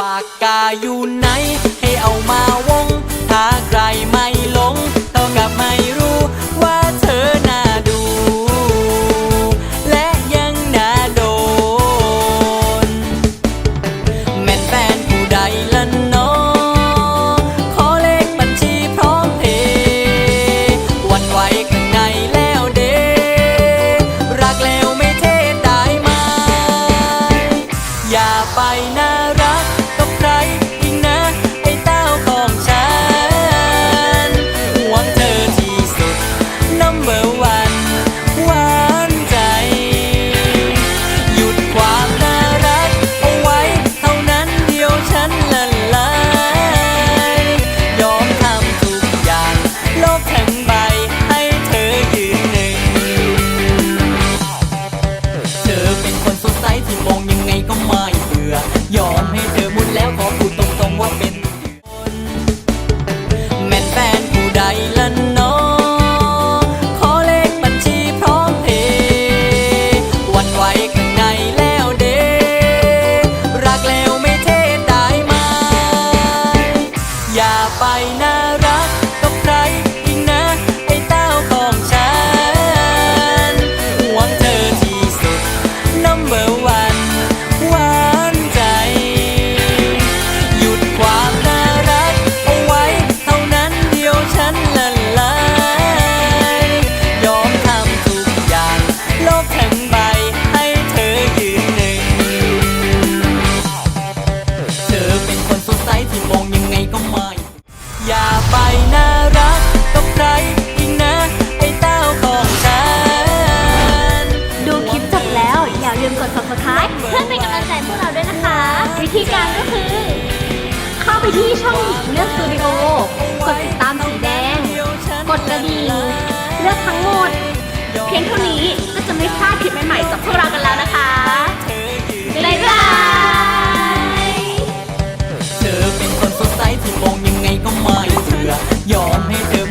ปากกาอยู่ไหน ให้เอามาวงถ้าใครไม่ลง เท่ากับไม่รู้ว่าเธอน่าดู และยังน่าโดน แม่นแฟนผู้ใดละน้อขอเลขบัญชีพร้อมเพย์วันไหวข้างในแล้วเดรักแล้วไม่เทได้ไหมอย่าไปน่า แล้วขอพูดตรงๆว่าเป็นคนแม่นแฟนผู้ใดละเน้อขอเลขบัญชีพร้อมเพย์วันไหวข้างในแล้วเดรักแล้วไม่เทได้ไหมอย่าไปน่ารักกับใคร วิธีการก็คือ เข้าไปที่ช่องเลือกสตูดิโอกดติดตามสีแดง กดกระดิ่งเลือกทั้งหมด เพียงเท่านี้ก็จะไม่พลาดคลิปใหม่ๆจากพวกเรากันแล้วนะคะบ๊ายบายเธอเป็นคนสดใสที่มองยังไงก็ไม่เบื่อยอมให้เธอ